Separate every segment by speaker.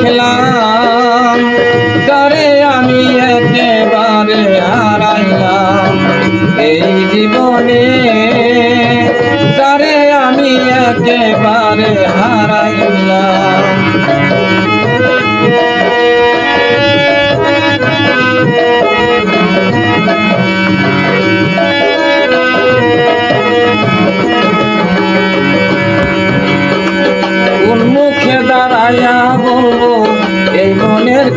Speaker 1: খেলা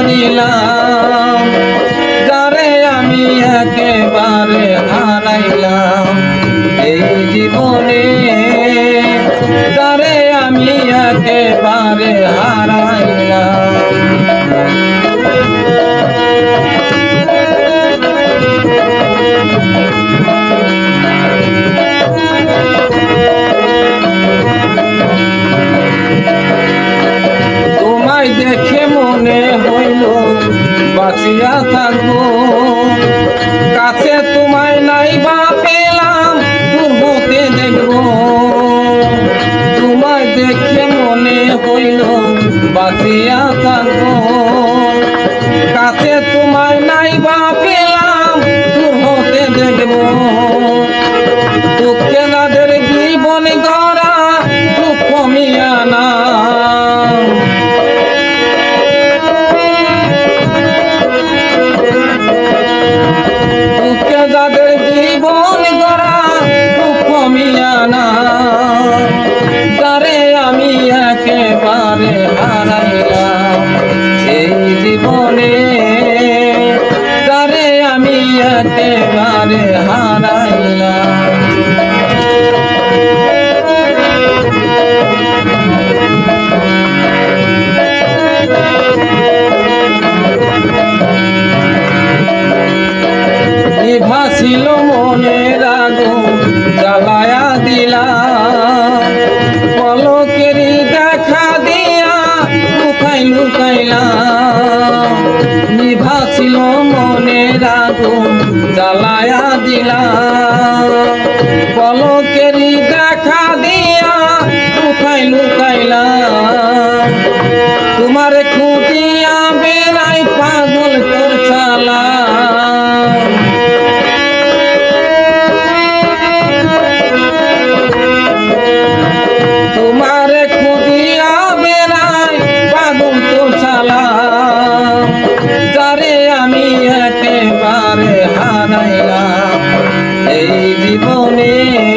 Speaker 1: মারিলাম যারে আমি একেবারে হারাইলাম। এই জীবনে যারে আমি একেবারে হারাইলাম। দেখে মনে বাঁচিয়া থাকব। কাছে তোমায় নাই বা পেলাম হতে দেখব। তোমায় দেখে মনে হইল বাঁচিয়া জ্বালায়া দিলা। পলক Hare